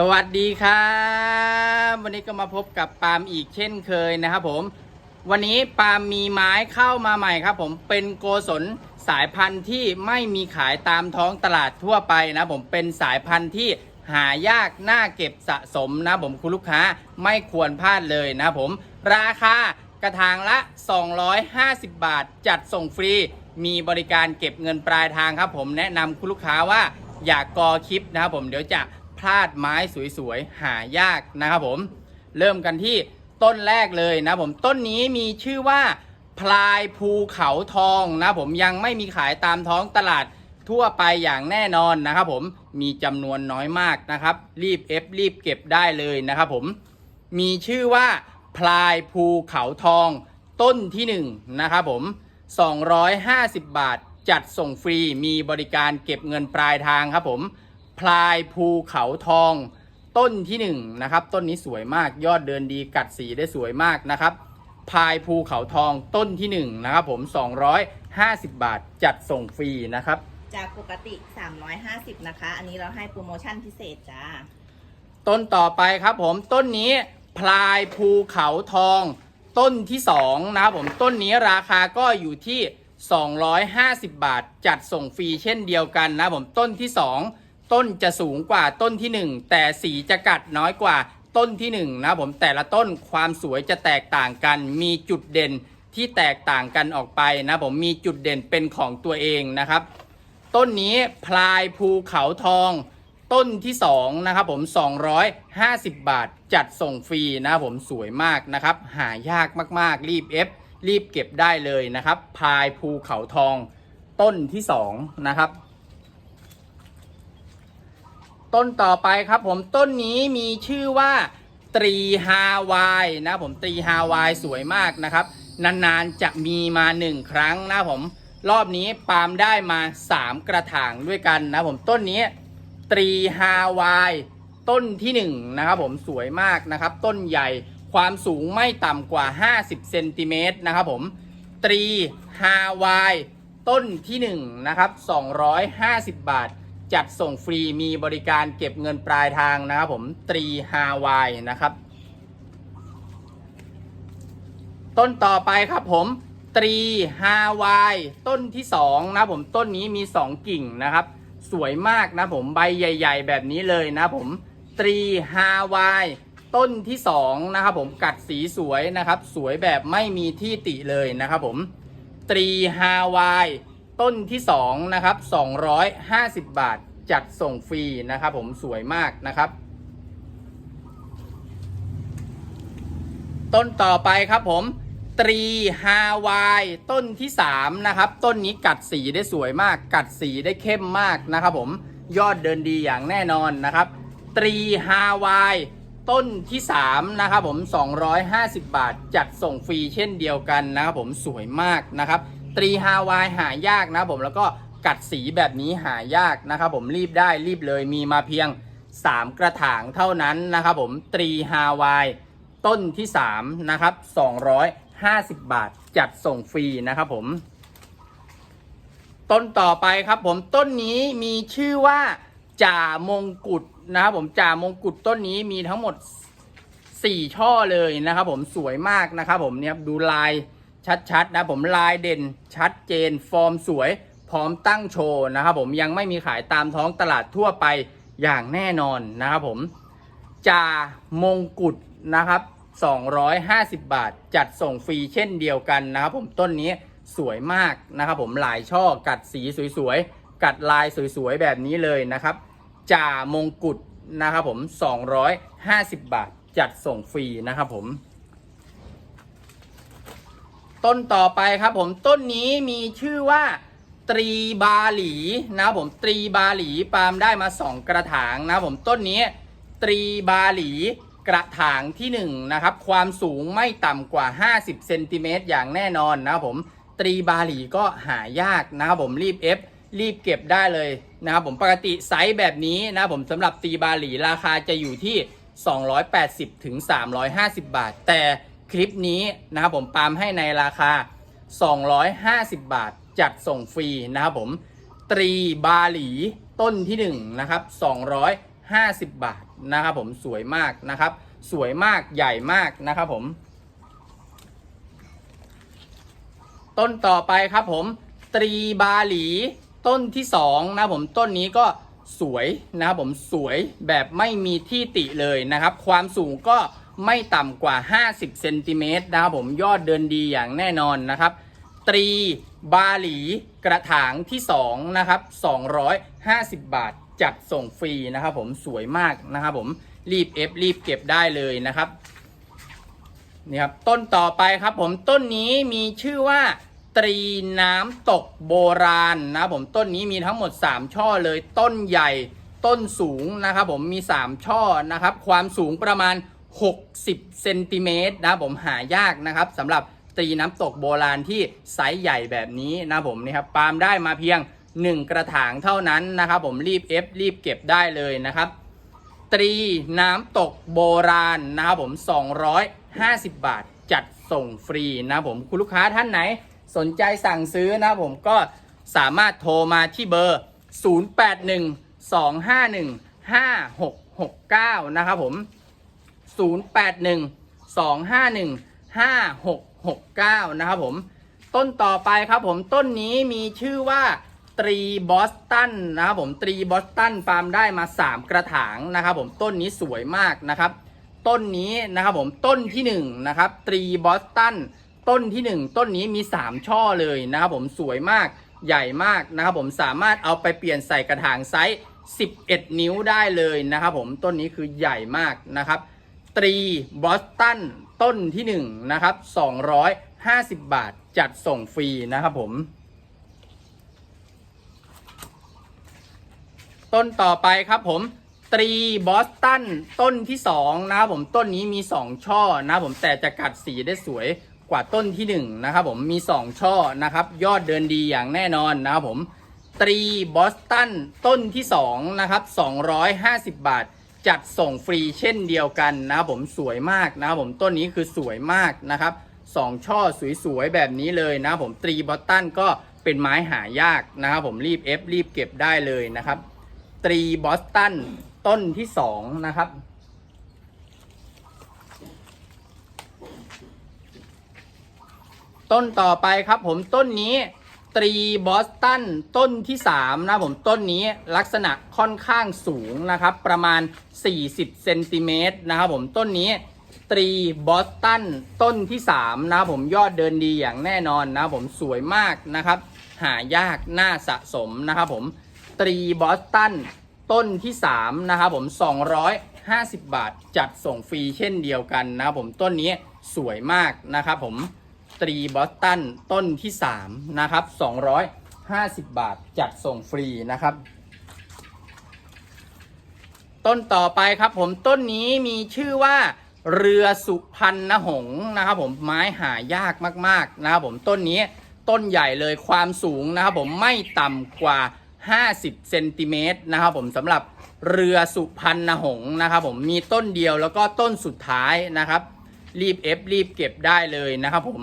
สวัสดีครับวันนี้ก็มาพบกับปาล์มอีกเช่นเคยนะครับผม วันนี้ปาล์มมีไม้เข้ามาใหม่ครับ ผมเป็นโกศลสายพันธุ์ที่ไม่มีขายตามท้องตลาดทั่วไปนะผมเป็นสายพันธุ์ที่หายากน่าเก็บสะสมนะผมคุณลูกค้าไม่ควรพลาดเลยนะผม ราคากระถางละ 250 บาท จัดส่งฟรี มีบริการเก็บเงินปลายทางครับ ผมแนะนำคุณลูกค้าว่าอยากกอคลิปนะครับผมเดี๋ยวจะ พลาดไม้สวยๆ หายากนะครับผม เริ่มกันที่ต้นแรกเลยนะผมต้นนี้มีชื่อว่าพลายภูเขาทองนะผมยังไม่มีขายตามท้องตลาดทั่วไปอย่างแน่นอนนะครับผมมีจำนวนน้อยมากนะครับ รีบเอฟรีบเก็บได้เลยนะครับผมมีชื่อว่าพลายภูเขาทองต้นที่ 1นงนะครับผม 250 บาทจัดส่งฟรีมีบริการเก็บเงินปลายทางครับผม พลายภูเขาทอง ต้นที่1นงนะครับต้นนี้สวยมากยอดเดินดีกัดสีได้สวยมากนะครับพลายภูเขาทองต้นที่1นงนะครับผม 250 บาทจัดส่งฟรีนะครับ จากปกติ 350 นะคะ อันนี้เราให้โปรโมชั่นพิเศษจ้า ต้นต่อไปครับผมต้นนี้พลายภูเขาทอง ต้นที่2นะครับผมต้นนี้ราคาก็อยู่ที่ 250 บาท จัดส่งฟรีเช่นเดียวกันนะผมต้นที่ 2 ต้นจะสูงกว่าต้นที่ 1 แต่สีจะกัดน้อยกว่าต้นที่1นะผมแต่ละต้นความสวยจะแตกต่างกัน มีจุดเด่นที่แตกต่างกันออกไปนะผมมีจุดเด่นเป็นของตัวเองนะครับ ต้นนี้พลายภูเขาทอง ต้นที่2นะครับผม 250 บาทจัดส่งฟรีนะผมสวยมากนะครับ หายากมากๆ รีบเอฟรีบเก็บได้เลยนะครับพลายภูเขาทอง ต้นที่2นะครับ ต้นต่อไปครับผมต้นนี้มีชื่อว่าตรีฮาวายนะผมตรีฮาวายสวยมากนะครับ นานๆจะมีมาหนึ่งครั้งนะผมรอบนี้ปาล์มได้มา3กระถางด้วยกันนะผมต้นนี้ตรีฮาวายต้นที่1นงนะครับผมสวยมากนะครับ ต้นใหญ่ความสูงไม่ต่ำกว่า 50เซนติเมตรนะครับผมตรีฮาวายต้นที่1นะครับ250 บาท จัดส่งฟรีมีบริการเก็บเงินปลายทางนะครับผมตรีฮาวายนะครับ ต้นต่อไปครับผมตรีฮาวายต้นที่2นะผมต้นนี้มี 2 กิ่งนะครับ สวยมากนะผมใบใหญ่ ๆ แบบนี้เลยนะผมตรีฮาวายต้นที่2นะครับผมกัดสีสวยนะครับ สวยแบบไม่มีที่ติเลยนะครับผมตรีฮาวาย ต้นที่2นะครับ250 บาทจัดส่งฟรีนะครับผมสวยมากนะครับ ต้นต่อไปครับผมตรีฮาวายต้นที่3นะครับต้นนี้กัดสีได้สวยมาก กัดสีได้เข้มมากนะครับผมยอดเดินดีอย่างแน่นอนนะครับ ตรีฮาวายต้นที่3นะครับผม 250 บาท จัดส่งฟรีเช่นเดียวกันนะครับผมสวยมากนะครับ ตรีฮาวายหายากนะผมแล้วก็กัดสีแบบนี้หายากนะครับผมรีบได้รีบเลยมีมาเพียง 3 กระถางเท่านั้นนะครับผมตรีฮาวายต้นที่3นะครับ250 บาทจัดส่งฟรีนะครับผมต้นต่อไปครับผมต้นนี้มีชื่อว่าจ่ามงกุฎนะครับผมจ่ามงกุฎต้นนี้มีทั้งหมด 4 ช่อเลยนะครับผมสวยมากนะครับผมเนี่ยดูลาย ชัดๆนะผมลายเด่นชัดเจน ฟอร์มสวย พร้อมตั้งโชว์นะครับผมยังไม่มีขายตามท้องตลาดทั่วไปอย่างแน่นอนนะครับผมจามงกุฎนะครับ 250 บาท จัดส่งฟรีเช่นเดียวกันนะครับผมต้นนี้สวยมากนะครับผมหลายช่อกัดสีสวยๆ กัดลายสวยๆ แบบนี้เลยนะครับจ่ามงกุฎนะครับผม 250 บาท จัดส่งฟรีนะครับผม ต้นต่อไปครับผมต้นนี้มีชื่อว่าตรีบาหลีนะครับผมตรีบาหลีปาล์มได้มา2กระถางนะครับผมต้นนี้ตรีบาหลีกระถางที่1นะครับความสูงไม่ต่ำกว่า 50เซนติเมตรอย่างแน่นอนนะครับผมตรีบาหลีก็หายากนะครับผมรีบเอฟรีบเก็บได้เลยนะครับผมปกติไซส์แบบนี้นะผมสำหรับตรีบาหลีราคาจะอยู่ที่ 280ถึง350 บาท แต่ คลิปนี้นะครับผมปาล์มให้ในราคา 250 บาท จัดส่งฟรีนะครับผม ตรีบาหลีต้นที่1นะครับ250 บาทนะครับผมสวยมากนะครับ สวยมากใหญ่มากนะครับผม ต้นต่อไปครับผม ตรีบาหลีต้นที่2นะครับผมต้นนี้ก็สวยนะครับผมสวยแบบไม่มีที่ติเลยนะครับ ความสูงก็ ไม่ต่ำกว่า 50เซนติเมตรนะครับผมยอดเดินดีอย่างแน่นอนนะครับ ตรีบาหลีกระถางที่2นะครับ250 บาทจัดส่งฟรีนะครับผมสวยมากนะครับผมรีบเอฟรีบเก็บได้เลยนะครับนี่ครับต้นต่อไปครับผมต้นนี้มีชื่อว่าตรีน้ำตกโบราณนะครับผมต้นนี้มีทั้งหมด 3 ช่อเลยต้นใหญ่ต้นสูงนะครับผมมี 3 ช่อนะครับ ความสูงประมาณ 60เซนติเมตรนะผมหายากนะครับสำหรับตรีน้ำตกโบราณที่ไซส์ใหญ่แบบนี้นะผมนี่ครับปาล์มได้มาเพียง 1 กระถางเท่านั้นนะครับผมรีบเอฟรีบเก็บได้เลยนะครับ ตรีน้ำตกโบราณนะครับผม 250 บาทจัดส่งฟรีนะผมคุณลูกค้าท่านไหนสนใจสั่งซื้อนะผมก็สามารถโทรมาที่เบอร์ 0812515669 นะครับผม 0812515669 นะครับผม ต้นต่อไปครับผมต้นนี้มีชื่อว่าตรีบอสตันนะครับผมตรีบอสตันฟาร์มได้มา 3 กระถางนะครับผมต้นนี้สวยมากนะครับ ต้นนี้นะครับผมต้นที่1นะครับตรีบอสตันต้นที่ 1 ต้นนี้มี 3 ช่อเลยนะครับผมสวยมากใหญ่มากนะครับผมสามารถเอาไปเปลี่ยนใส่กระถางไซส์ 11 นิ้วได้เลยนะครับผมต้นนี้คือใหญ่มากนะครับ ตรีบอสตันต้นที่ 1 นะครับ 250 บาทจัดส่งฟรีนะครับผม ต้นต่อไปครับผมตรีบอสตันต้นที่2นะครับผมต้นนี้มี 2 ช่อนะครับผมแต่จะกัดสีได้สวยกว่าต้นที่ 1 นะครับผมมี 2 ช่อนะครับ ยอดเดินดีอย่างแน่นอนนะครับผมตรีบอสตันต้นที่ 2 นะครับ 250 บาท จัดส่งฟรีเช่นเดียวกันนะครับผมสวยมากนะครับผมต้นนี้คือสวยมากนะครับสองช่อสวยๆแบบนี้เลยนะครับผมตรีบอสตันก็เป็นไม้หายากนะครับผมรีบเอฟรีบเก็บได้เลยนะครับตรีบอสตันต้นที่สองนะครับต้นต่อไปครับผมต้นนี้ ตรีบอสตันต้นที่ 3 นะผมต้นนี้ลักษณะค่อนข้างสูงนะครับ ประมาณ 40เซนติเมตรนะครับผมต้นนี้ตรีบอสตันต้นที่ 3 นะผมยอดเดินดีอย่างแน่นอนนะผมสวยมากนะครับ หายากน่าสะสมนะครับผมตรีบอสตันต้นที่ 3 นะครับผม 250 บาทจัดส่งฟรีเช่นเดียวกันนะครับผมต้นนี้สวยมากนะครับผม ตรีบอสตันต้นที่ 3 นะครับ 250 บาทจัดส่งฟรีนะครับ ต้นต่อไปครับผมต้นนี้มีชื่อว่าเรือสุพรรณหงส์นะครับ ผมไม้หายากมาก ๆ นะครับผมต้นนี้ต้นใหญ่เลยความสูงนะครับ ผมไม่ต่ำกว่า 50 เซนติเมตรนะครับ ผมสำหรับเรือสุพรรณหงส์นะครับ ผมมีต้นเดียวแล้วก็ต้นสุดท้ายนะครับ รีบเอฟรีบเก็บได้เลยนะครับผม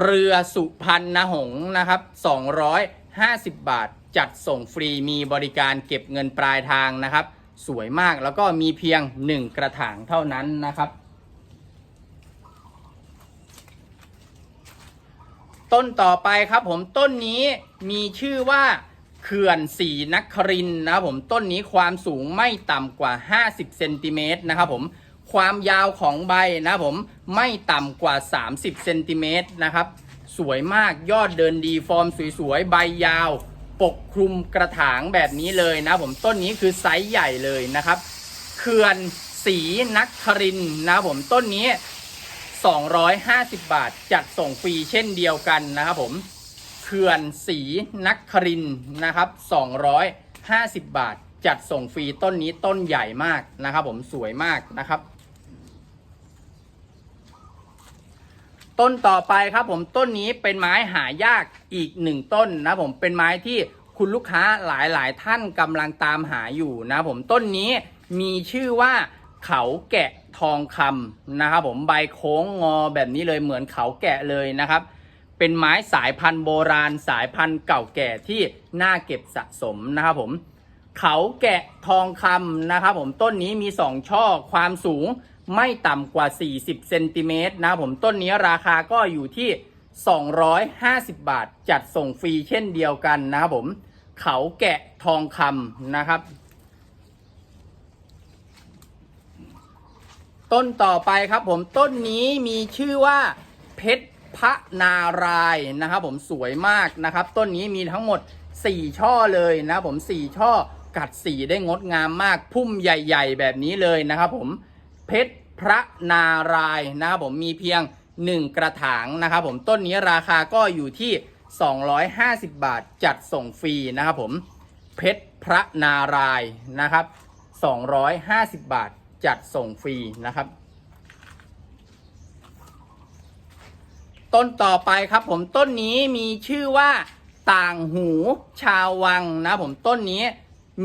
เรือสุพรรณหงส์นะครับ 250 บาท จัดส่งฟรีมีบริการเก็บเงินปลายทางนะครับ สวยมากแล้วก็มีเพียง 1 กระถางเท่านั้นนะครับ ต้นต่อไปครับผมต้นนี้มีชื่อว่าเขื่อนสีนักครินนะครับผมต้นนี้ความสูงไม่ต่ำกว่า 50 เซนติเมตรนะครับผม ความยาวของใบนะผมไม่ต่ำกว่า 30เซนติเมตรนะครับ สวยมากยอดเดินดีฟอร์มสวยๆ ใบยาว ปกคลุมกระถางแบบนี้เลยนะผมต้นนี้คือไซส์ใหญ่เลยนะครับเขื่อนสีนักครินนะผมต้นนี้ 250 บาทจัดส่งฟรีเช่นเดียวกันนะครับผมเขื่อนสีนักครินนะครับ 250 บาท จัดส่งฟรีต้นนี้ต้นใหญ่มากนะครับผมสวยมากนะครับ ต้นต่อไปครับผมต้นนี้เป็นไม้หายากอีกหนึ่งต้นนะผมเป็นไม้ที่คุณลูกค้าหลายๆ ท่านกำลังตามหาอยู่นะผมต้นนี้มีชื่อว่าเขาแกะทองคำนะครับผมใบโค้งงอแบบนี้เลยเหมือนเขาแกะเลยนะครับ เป็นไม้สายพันธุ์โบราณสายพันธุ์เก่าแก่ที่น่าเก็บสะสมนะครับผมเขาแกะทองคำนะครับผมต้นนี้มี2ช่อความสูง ไม่ต่ำกว่า 40เซนติเมตรนะผมต้นนี้ราคาก็อยู่ที่ 250 บาท จัดส่งฟรีเช่นเดียวกันนะครับผม เขาแกะทองคำนะครับ ต้นต่อไปครับผมต้นนี้มีชื่อว่าเพชรพระนารายนะครับผมสวยมากนะครับ ต้นนี้มีทั้งหมด 4 ช่อเลยนะผม 4 ช่อกัดสีได้งดงามมากพุ่มใหญ่ ๆ แบบนี้เลยนะครับผม เพชรพระนารายนะครับผมมีเพียง 1 กระถางนะครับผมต้นนี้ราคาก็อยู่ที่ 250 บาทจัดส่งฟรีนะครับผมเพชรพระนารายนะครับ 250 บาทจัดส่งฟรีนะครับ ต้นต่อไปครับผมต้นนี้มีชื่อว่าต่างหูชาววังนะผมต้นนี้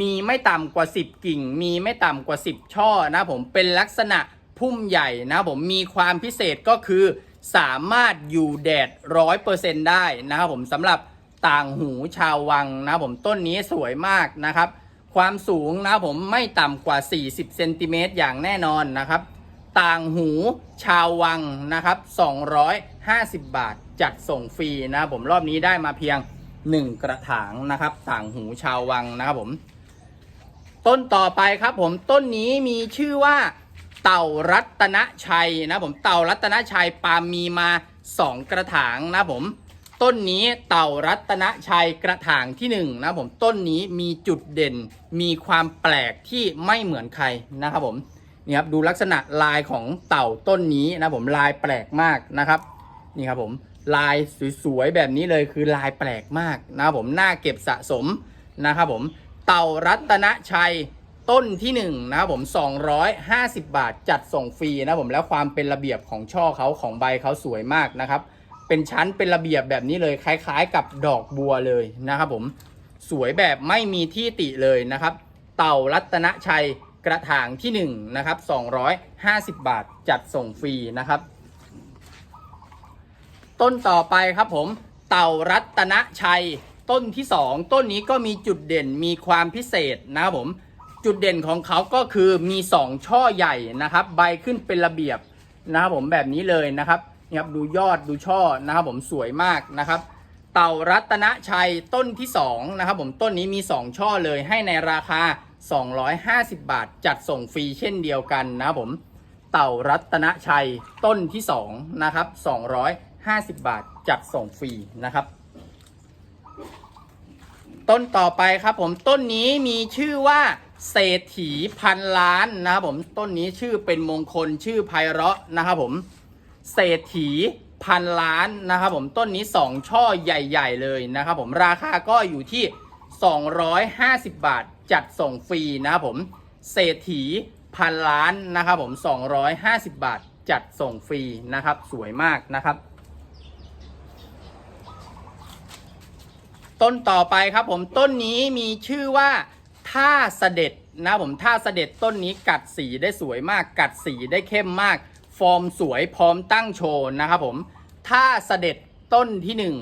มีไม่ต่ำกว่า 10 กิ่ง มีไม่ต่ำกว่า 10 ช่อนะผมเป็นลักษณะพุ่มใหญ่นะผมมีความพิเศษก็คือสามารถอยู่แดดร้อยเปอร์เซ็นได้นะครับผมสำหรับต่างหูชาววังนะผมต้นนี้สวยมากนะครับ ความสูงนะผมไม่ต่ำกว่า 40เซนติเมตรอย่างแน่นอนนะครับ ต่างหูชาววังนะครับ 250 บาทจัดส่งฟรีนะผมรอบนี้ได้มาเพียง 1 กระถางนะครับ ต่างหูชาววังนะครับผม ต้นต่อไปครับผมต้นนี้มีชื่อว่าเต่ารัตนชัยนะผมเต่ารัตนชัยปาล์มมีมา 2 กระถางนะผม ต้นนี้เต่ารัตนชัยกระถางที่1นะผมต้นนี้มีจุดเด่น มีความแปลกที่ไม่เหมือนใครนะครับผมนี่ครับดูลักษณะลายของเต่าต้นนี้นะผมลายแปลกมากนะครับนี่ครับผมลายสวยๆแบบนี้เลยคือลายแปลกมากนะครับผมน่าเก็บสะสมนะครับผม เต่ารัตนชัยต้นที่1นงนะครับผม 250 บาทจัดส่งฟรีนะผมแล้วความเป็นระเบียบของช่อเขาของใบเขาสวยมากนะครับ เป็นชั้นเป็นระเบียบแบบนี้เลยคล้าย ๆ กับดอกบัวเลยนะครับผมสวยแบบไม่มีที่ติเลยนะครับ เต่ารัตนชัยกระถางที่1นะครับ250 บาทจัดส่งฟรีนะครับ ต้นต่อไปครับผม เต่ารัตนชัย ต้นที่ 2 ต้นนี้ก็มีจุดเด่นมีความพิเศษนะครับผม จุดเด่นของเขาก็คือมี 2 ช่อใหญ่นะครับ ใบขึ้นเป็นระเบียบนะครับผมแบบนี้เลยนะครับนี่ครับดูยอดดูช่อนะครับผมสวยมากนะครับ เต่ารัตนชัยต้นที่2นะครับผมต้นนี้มี 2 ช่อเลยให้ในราคา 250 บาท จัดส่งฟรีเช่นเดียวกันนะครับผม เต่ารัตนชัยต้นที่2นะครับ250 บาท จัดส่งฟรีนะครับ ต้นต่อไปครับผมต้นนี้มีชื่อว่าเศรษฐีพันล้านนะครับผมต้นนี้ชื่อเป็นมงคลชื่อไพเราะนะครับผมเศรษฐีพันล้านนะครับผมต้นนี้ 2 ช่อใหญ่ ๆ เลยนะครับผมราคาก็อยู่ที่ 250 บาทจัดส่งฟรีนะครับผมเศรษฐีพันล้านนะครับผม 250 บาทจัดส่งฟรีนะครับ สวยมากนะครับ ต้นต่อไปครับผมต้นนี้มีชื่อว่าท่าเสด็จนะผมท่าเสด็จต้นนี้กัดสีได้สวยมาก กัดสีได้เข้มมาก ฟอร์มสวยพร้อมตั้งโชว์นะครับผมท่าเสด็จต้นที่หนึ่ง